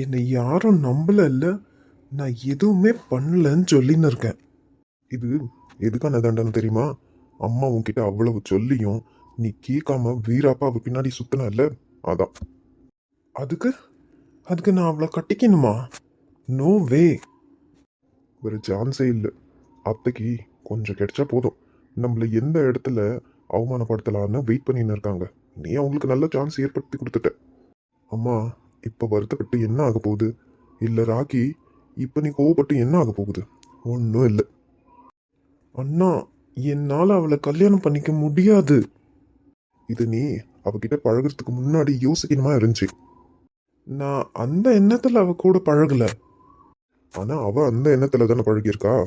என்னை யாரும் நம்பல இல்ல நான் எதுவுமே பண்ணலன்னு சொல்லின்னு இருக்கேன். இது எதுக்கான தண்டனை தெரியுமா? அம்மா உன்கிட்ட அவ்வளவு சொல்லியும் நீ கேட்காம வீராப்பா அவ பின்னாடி சுத்தின இல்ல அதான். அதுக்கு? அதுக்கு நான் அவளை கட்டிக்கணுமா? நோ வே ஒரு சான்ஸே இல்லை. அத்தைக்கு கொஞ்சம் கிடைச்சா போதும். நம்மள எந்த இடத்துல அவமானப்படுத்தலான்னு வெயிட் பண்ணின்னு இருக்காங்க. நீ அவங்களுக்கு நல்ல சான்ஸ் ஏற்படுத்தி கொடுத்துட்ட. அம்மா இப்போ வருத்தப்பட்டு என்ன ஆக போகுது? இல்லை ராக்கி இப்போ நீ கோவப்பட்டு என்ன ஆக போகுது? ஒன்றும் இல்லை. அண்ணா என்னால் அவளை கல்யாணம் பண்ணிக்க முடியாது. இது நீ அவகிட்ட பழகுறதுக்கு முன்னாடி யோசிக்கணுமா இருந்துச்சு. நான் அந்த எண்ணத்தில் அவ கூட பழகல. ஆனால் அவ அந்த எண்ணத்தில் தானே பழகியிருக்கா?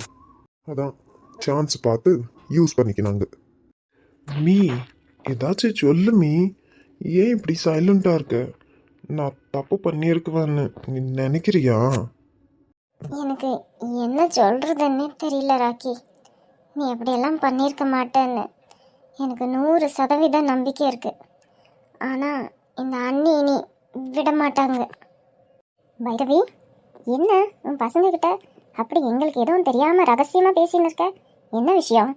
அதான் சான்ஸ் பார்த்து யூஸ் பண்ணிக்கினாங்க. மீ ஏதாச்சும் சொல்லு மீ. ஏன் இப்படி சைலண்டா இருக்க? நான் தப்பு பண்ணியிருக்குவேன்னு நீ நினைக்கிறியா? எனக்கு என்ன சொல்கிறதுன்னே தெரியல ராக்கி. நீ அப்படியெல்லாம் பண்ணியிருக்க மாட்டேன்னு எனக்கு நூறு சதவீத நம்பிக்கை இருக்குது ஆனால் இந்த அண்ணி இனி விட மாட்டாங்க பைரவி என்ன? உன் பசங்கக்கிட்ட அப்படி எங்களுக்கு எதுவும் தெரியாமல் ரகசியமாக பேசின்னு இருக்க? என்ன விஷயம்?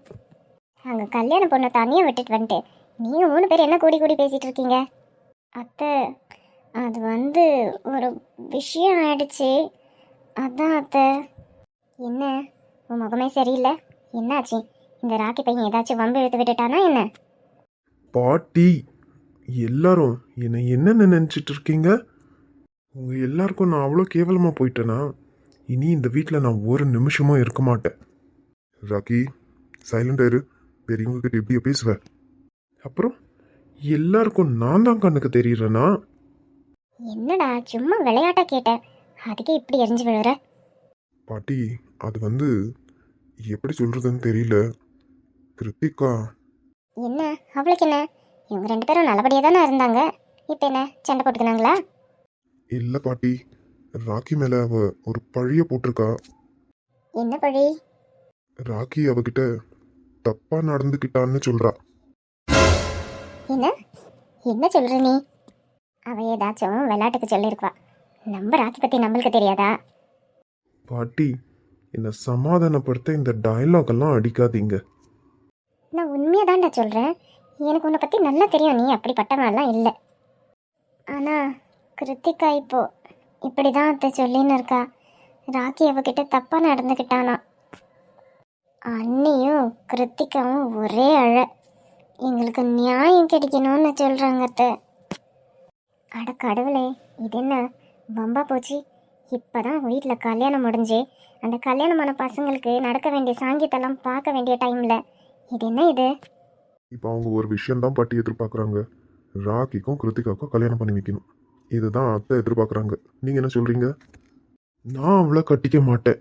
அங்கே கல்யாண பொண்ணை தனியாக விட்டுட்டு வந்துட்டு நீங்கள் மூணு பேர் என்ன கூடி கூடி பேசிகிட்டு இருக்கீங்க? அத்தை அது வந்து ஒரு விஷயம் ஆயிடுச்சு. அதான் அத்தை. என்ன? உன் முகமே சரியில்லை? என்னாச்சு? இந்த ராக்கி பையன் ஏதாச்சும் வம்பு இழுத்து விட்டுட்டானா என்ன? பாட்டி எல்லாரும் என்னை என்ன நினைச்சிட்டு இருக்கீங்க? உங்க எல்லாருக்கும் நான் அவ்வளோ கேவலமா போயிட்டேனா? இனி இந்த வீட்டில் நான் ஒரு நிமிஷமும் இருக்க மாட்டேன். ராக்கி சைலண்ட் ஆயிரு பெரியவங்க கிட்ட இப்படியே பேசுவேன் அப்புறம் எல்லாருக்கும் நான் தான் கண்ணுக்கு தெரியறேனா? என்னடா சும்மா விளையாட்டா கேட்டேன் அதுக்கே இப்படி எரிஞ்சு விழுற பாட்டி அது வந்து எப்படி சொல்றதுன்னு தெரியல. கிருத்திகா. என்ன? அவளுக்கு என்ன? இவங்க ரெண்டு பேரும் நல்லபடியாக தானே இருந்தாங்க. இப்போ என்ன? சண்டை போட்டுக்கினாங்களா? இல்லை பாட்டி. ராக்கி மேலே அவ ஒரு பழிய போட்டிருக்கா. என்ன பழி? ராக்கி அவகிட்ட தப்பா நடந்துக்கிட்டான்னு சொல்றா. என்ன? என்ன சொல்ற நீ? அவ ஏதாச்சும் விளையாட்டுக்கு சொல்லியிருப்பா நம்ம ராக்கி பற்றி நம்மளுக்கு தெரியாதா? பாட்டி என்னை சமாதானப்படுத்த இந்த டயலாக் எல்லாம் அடிக்காதீங்க. நான் உண்மையாக தான்டா சொல்கிறேன் எனக்கு உன்னை பற்றி நல்லா தெரியும். நீ அப்படிப்பட்டவெல்லாம் இல்லை. ஆனால் கிருத்திகா இப்போ இப்படி தான் அத்தை சொல்லின்னு இருக்கா. ராக்கி அவகிட்ட தப்பாக நடந்துக்கிட்டானா அண்ணியும் கிருத்திகாவும் ஒரே அழ. எங்களுக்கு நியாயம் கிடைக்கணும்னு சொல்கிறாங்க அத்தை. அட கடவுளே இது என்ன? வம்பா போச்சு. இப்போதான் வீட்டில் கல்யாணம் முடிஞ்சு. அந்த கல்யாணமான பசங்களுக்கு நடக்க வேண்டிய சாங்கியத்தெல்லாம் பார்க்க வேண்டிய டைமில் இது என்ன இது? இப்போ அவங்க ஒரு விஷயம் தான் பாட்டி எதிர்பார்க்குறாங்க. ராக்கிக்கும் கிருத்திகாவுக்கும் கல்யாணம் பண்ணி வைக்கணும். இதுதான் அத்தை எதிர்பார்க்குறாங்க. நீங்கள் என்ன சொல்கிறீங்க நான் அவளை கட்டிக்க மாட்டேன்.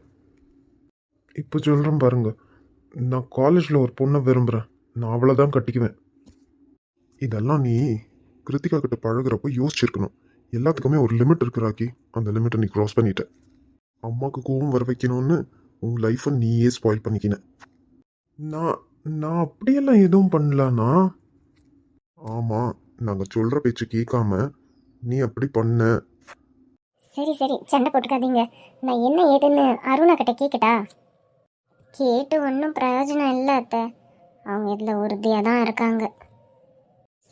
இப்போ சொல்கிறேன் பாருங்க. நான் காலேஜில் ஒரு பொண்ணை விரும்புகிறேன் நான் அவளை தான் கட்டிக்குவேன். இதெல்லாம் நீ கிருத்திகா கிட்ட பழகுறப்போ யோசிச்சிருக்கணும். எல்லாத்துக்குமே ஒரு லிமிட் இருக்கிறாக்கி அந்த லிமிட்டை நீ க்ராஸ் பண்ணிட்ட. அம்மாவுக்கு கோவம் வர வைக்கணும்னு உன் லைஃப்பை நீயே ஸ்பாயில் பண்ணிக்கின. நான் நான் அப்படியெல்லாம் எதுவும் பண்ணலண்ணா. ஆமாம் நாங்கள் சொல்கிற பேச்சு கேட்காம நீ அப்படி பண்ண. சரி சரி. சண்டை போட்டுக்காதீங்க. நான் என்ன ஏதுன்னு அருணா கிட்ட கேட்கட்டா கேட்டு ஒன்றும் பிரயோஜனம் இல்லை அத்தை. அவங்க இதில் உறுதியாக தான் இருக்காங்க.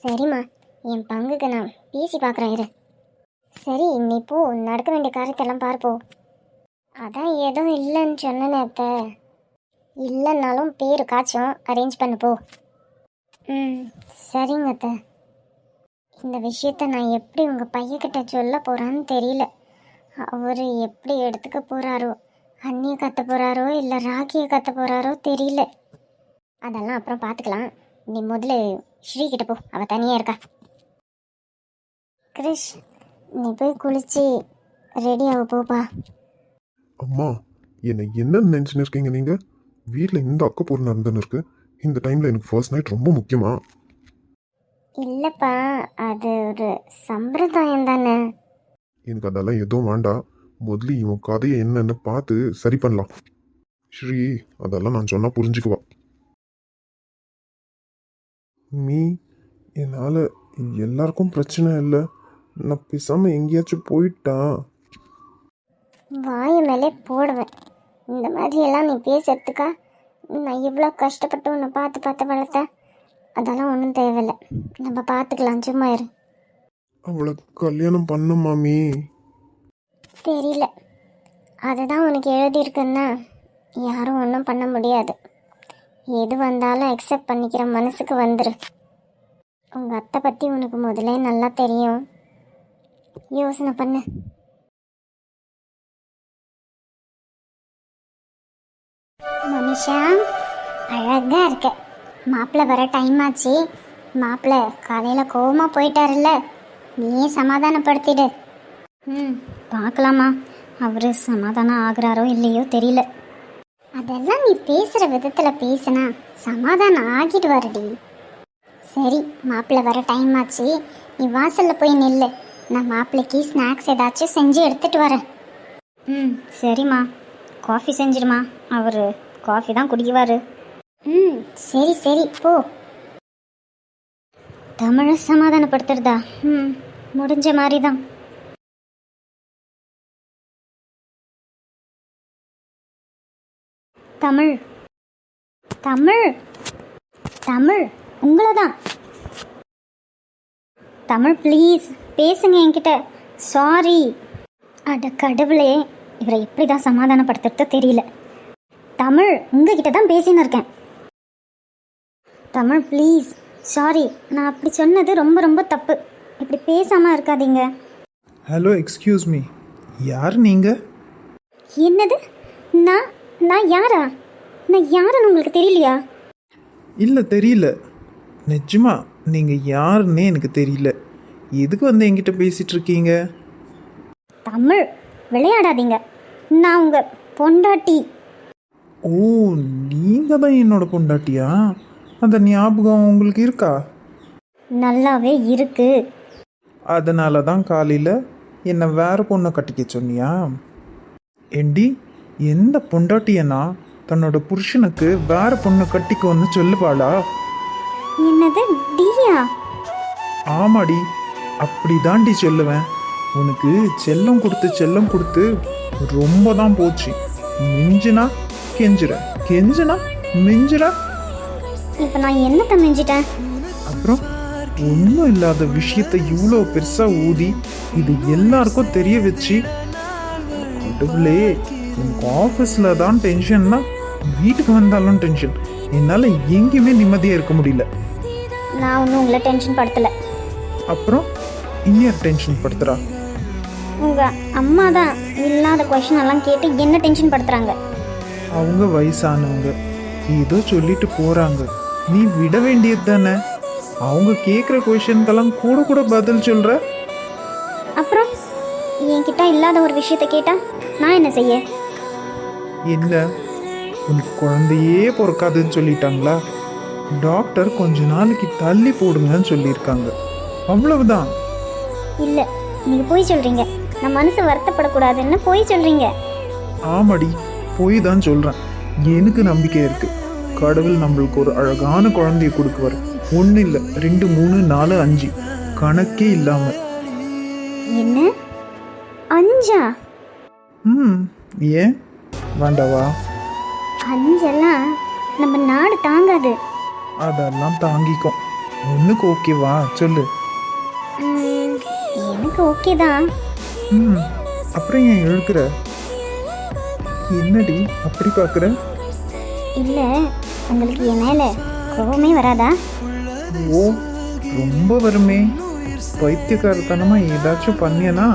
சரிம்மா. என் பங்குக்கு நான் பேசி பார்க்குறேன் இரு. சரி நீ போ நடக்க வேண்டிய காரியத்தெல்லாம் பார்ப்போ அதான் எதுவும் இல்லைன்னு சொன்னேனே அத்தை. இல்லைன்னாலும் பேர் காய்ச்சும் அரேஞ்ச் பண்ணு போ. ம் சரிங்க அத்தை. இந்த விஷயத்த நான் எப்படி உங்கள் பையன்கிட்ட சொல்ல போகிறான்னு தெரியல. அவர் எப்படி எடுத்துக்க போகிறாரோ அண்ணியை கத்த போகிறாரோ இல்லை ராக்கியை கத்த போகிறாரோ தெரியல. அதெல்லாம் அப்புறம் பார்த்துக்கலாம் நீ முதல்ல ஸ்ரீ கிட்ட போ அவள் தனியாக இருக்கா. கிரிஷ் நீ போய் குளிச்சு ரெடி ஆக போப்பா. அம்மா என்னை என்ன நினச்சின்னு இருக்கீங்க நீங்கள் வீட்டில் இந்த அக்கப்பூர் நடந்துன்னு இருக்கு. இந்த டைமில் எனக்கு ஃபர்ஸ்ட் நைட் ரொம்ப முக்கியமா? இல்லைப்பா அது ஒரு சம்பிரதாயம் தானே. எனக்கு அதெல்லாம் எதுவும் வேண்டாம் முதல்ல இவன் கதையை என்னன்னு பார்த்து சரி பண்ணலாம். ஸ்ரீ அதெல்லாம் நான் சொன்னால் புரிஞ்சுக்குவா. மீ என்னால் எல்லாருக்கும் பிரச்சனை இல்லை. நான் பேசாமல் எங்கேயாச்சும் போயிட்டா வாய மேலே போடுவேன். இந்த மாதிரி எல்லாம் நீ பேசுறதுக்கா? நான் இவ்வளோ கஷ்டப்பட்டு உன்னை பார்த்து பார்த்து வளர்த்தேன் அதெல்லாம் ஒன்றும் தேவையில்லை. நம்ம பார்த்துக்கலாம் சும்மா இரு. அவளை கல்யாணம் பண்ண மாமி. தெரியல. அதுதான் உனக்கு எழுதியிருக்குன்னா யாரும் ஒன்றும் பண்ண முடியாது. எது வந்தாலும் அக்செப்ட் பண்ணிக்கிற மனசுக்கு வந்துரு. உங்கள் அத்தை பற்றி உனக்கு முதல்ல நல்லா தெரியும். யோசனை பண்ணு. மனிஷா அழகா இருக்க. மாப்பிள்ளை வர டைம் ஆச்சு. மாப்பிள்ளை காலையில் கோவமா போயிட்டாருல்ல. நீயே சமாதானப்படுத்திடு. ம். பார்க்கலாமா? அவர் சமாதானம் ஆகுறாரோ இல்லையோ தெரியல. அதெல்லாம் நீ பேசுகிற விதத்தில் பேசினா சமாதானம் ஆகிடுவாருடி. சரி மாப்பிள்ளை வர டைம் ஆச்சு. நீ வாசலில் போய் நில்லு. நான் மாப்பிள்ளைக்கு ஸ்நாக்ஸ் ஏதாச்சும் செஞ்சு எடுத்துட்டு வரேன். ம் சரிம்மா. காஃபி செஞ்சிடுமா. அவர் காஃபி தான் குடிக்குவார். ம் சரி சரி போ. தமிழை சமாதானப்படுத்துறதா? ம் முடிஞ்ச மாதிரி தான் தமிழ். தமிழ். தமிழ் உங்களை தான் தமிழ் ப்ளீஸ் பேசுங்க என்கிட்ட. சாரி அட கடவுளே இவரை எப்படி தான் சமாதானப்படுத்துறது தெரியல. தமிழ் உங்ககிட்ட தான் பேசின்னு இருக்கேன். தமிழ் ப்ளீஸ் சாரி நான் அப்படி சொன்னது ரொம்ப ரொம்ப தப்பு. இப்படி பேசாமல் இருக்காதீங்க. ஹலோ எக்ஸ்கியூஸ் மீ யார் நீங்கள் என்னது? நான் நான் யாரா? நான் யாருன்னு உங்களுக்கு தெரியலையா? இல்லை தெரியல. நிஜமா நீங்கள் யாருன்னே எனக்கு தெரியல. எதுக்கு வந்து என்கிட்ட பேசிகிட்டு இருக்கீங்க தமிழ் விளையாடாதீங்க. நான் உங்க பொண்டாட்டி. ஓ நீங்கள் தான் என்னோட பொண்டாட்டியா? அந்த ஞாபகம் உங்களுக்கு இருக்கா? நல்லாவே இருக்கு. அதனால தான் காலையில் என்னை வேற பொண்ணை கட்டிக்க சொன்னியா? ஏண்டி எந்த பொண்டாட்டியனா தன்னோட புருஷனுக்கு வேற பொண்ணை கட்டிக்கோன்னு சொல்லுவாளா? என்னது டியா ஆமாடி அப்படி தாண்டி சொல்லுவேன். உனக்கு செல்லம் கொடுத்து செல்லம் கொடுத்து ரொம்ப தான் போச்சு. மிஞ்சுனா கெஞ்சுற. கெஞ்சுனா மிஞ்சுற. இப்போ நான் என்னத்தை மிஞ்சிட்டேன்? அப்புறம் ஒன்றும் இல்லாத விஷயத்த இவ்வளோ பெருசாக ஊதி இது எல்லாருக்கும் தெரிய வச்சு கடவுளே உனக்கு ஆஃபீஸில் தான் டென்ஷன்னா வீட்டுக்கு வந்தாலும் டென்ஷன் என்னால் எங்கேயுமே நிம்மதியாக இருக்க முடியல. நான் ஒன்றும் உங்களை டென்ஷன் படுத்தலை. அப்புறம்? இன்னும் டென்ஷன் படுத்துறா. உங்கள் அம்மா தான் இல்லாத கொஷின் எல்லாம் கேட்டு என்ன டென்ஷன் படுத்துறாங்க? அவங்க வயசானவங்க. ஏதோ சொல்லிட்டு போறாங்க. நீ விட வேண்டியது தானே? அவங்க கேட்குற கொஷனுக்கெல்லாம் கூட கூட பதில் சொல்ற? அப்புறம் என்கிட்ட இல்லாத ஒரு விஷயத்த கேட்டா நான் என்ன செய்ய? என்ன? உனக்கு குழந்தையே பிறக்காதுன்னு சொல்லிட்டாங்களா? டாக்டர் கொஞ்ச நாளைக்கு தள்ளி போடுங்கன்னு சொல்லியிருக்காங்க. அவ்வளவுதான். இல்லை நீங்கள் போய் சொல்கிறீங்க நான் மனசு வருத்தப்படக்கூடாதுன்னு போய் சொல்கிறீங்க ஆமாடி போய் தான் சொல்கிறேன் எனக்கு நம்பிக்கை இருக்கு. கடவுள் நம்மளுக்கு ஒரு அழகான குழந்தைய கொடுக்குவார். ஒன்று இல்லை ரெண்டு மூணு நாலு அஞ்சு. கணக்கே இல்லாமல் என்ன? அஞ்சா? ம் ஏன்? வேண்டாவா அஞ்செல்லாம் நம்ம நாடு தாங்காது. அதெல்லாம் தாங்கிக்கும். ஒன்றுக்கு ஓகேவா சொல்லு. எனக்கு ஓகே தான். ம் அப்புறம் ஏன் இழுக்கிற? என்னடி அப்படி பார்க்குற? இல்லை உங்களுக்கு என் மேலே கோவமே வராதா? ஓ ரொம்ப வருமே. பைத்தியக்காரத்தனமாக ஏதாச்சும் பண்ணியனா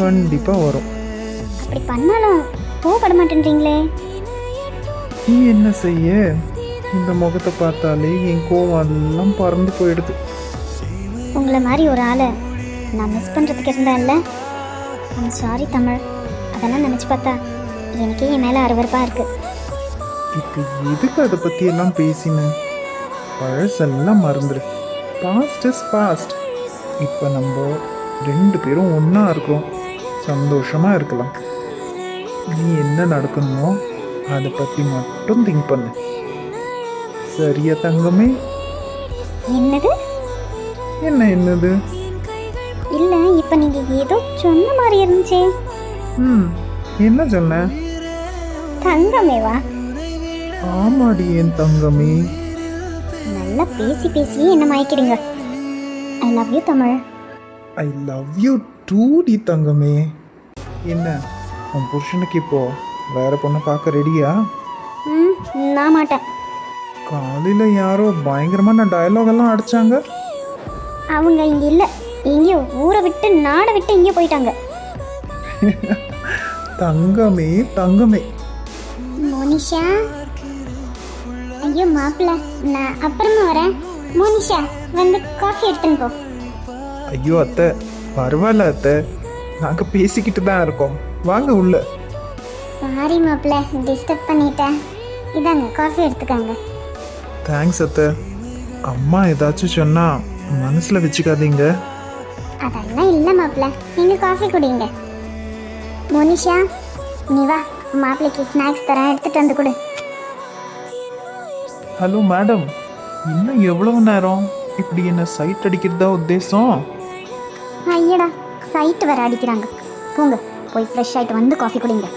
கண்டிப்பாக வரும். அப்படி பண்ணாலும் கோவப்பட மாட்டேன்றீங்களே. நீ என்ன செய்ய? இந்த முகத்தை பார்த்தாலே என் கோவம் எல்லாம் பறந்து போயிடுது. உங்களை மாதிரி ஒரு ஆளை நான் மிஸ் பண்ணுறதுக்கு இருந்தேன்ல. I'm sorry Tamil. அதெல்லாம் நினச்சி பார்த்தா எனக்கே என் மேலே அருவருப்பாக இருக்குது இப்போ எதுக்கு அதை பற்றி எல்லாம் பேசினேன் பழசெல்லாம் மறந்துடு பாஸ்ட் இஸ் பாஸ்ட் இப்போ நம்ம ரெண்டு பேரும் ஒன்றா இருக்கிறோம். சந்தோஷமாக இருக்கலாம். நீ என்ன நடக்கணுமோ அதை பற்றி மட்டும் திங்க் பண்ணு. சரியா தங்கமே? என்னது? என்ன என்னது? இல்லை இப்போ நீங்கள் ஏதோ சொன்ன மாதிரி இருந்துச்சே. ம் என்ன சொன்ன? தங்கமேவா? ஆமாடி என் தங்கமே. நல்லா பேசி பேசியே என்ன மயக்கிடுங்க I love you Tamil. I love you டூடி தங்கமே. என்ன உன் புருஷனுக்கு இப்போ வேற பொண்ணை பார்க்க ரெடியா ம் நான் மாட்டேன். காலையில் யாரோ பயங்கரமான டயலாக் எல்லாம் அடிச்சாங்க. அவங்க இங்கே இல்லை. எங்கேயோ ஊரை விட்டு நாடை விட்டு எங்கேயோ போயிட்டாங்க. தங்கமே தங்கமே. மோனிஷா. ஐயோ மாப்பிள்ள நான் அப்புறமா வரேன். மோனிஷா வந்து காஃபி எடுத்துன்னு போ. ஐயோ அத்தை பரவாயில்ல அத்தை. நாங்கள் பேசிக்கிட்டு தான் இருக்கோம். வாங்க உள்ள. சாரி மாப்பிள்ள டிஸ்டர்ப் பண்ணிட்டேன். இதாங்க காஃபி எடுத்துக்கோங்க. தேங்க்ஸ் அத்தை. அம்மா ஏதாச்சும் சொன்னா மனசில் வச்சுக்காதீங்க. அதெல்லாம் இல்லை மாப்பிள்ள. நீங்கள் காஃபி குடிங்க. மோனிஷா நீ வா. மாப்பிள்ளைக்கு ஸ்நாக்ஸ் தரேன். எடுத்துட்டு வந்து கொடு. ஹலோ மேடம் இன்னும் எவ்வளவு நேரம்? இப்படி என்ன சைட் அடிக்கிறதா உத்தேசம்? ஐயடா சைட்டு வர அடிக்கிறாங்க. போங்க போய் ஃப்ரெஷ் ஆகிட்டு வந்து காஃபி குடிங்க.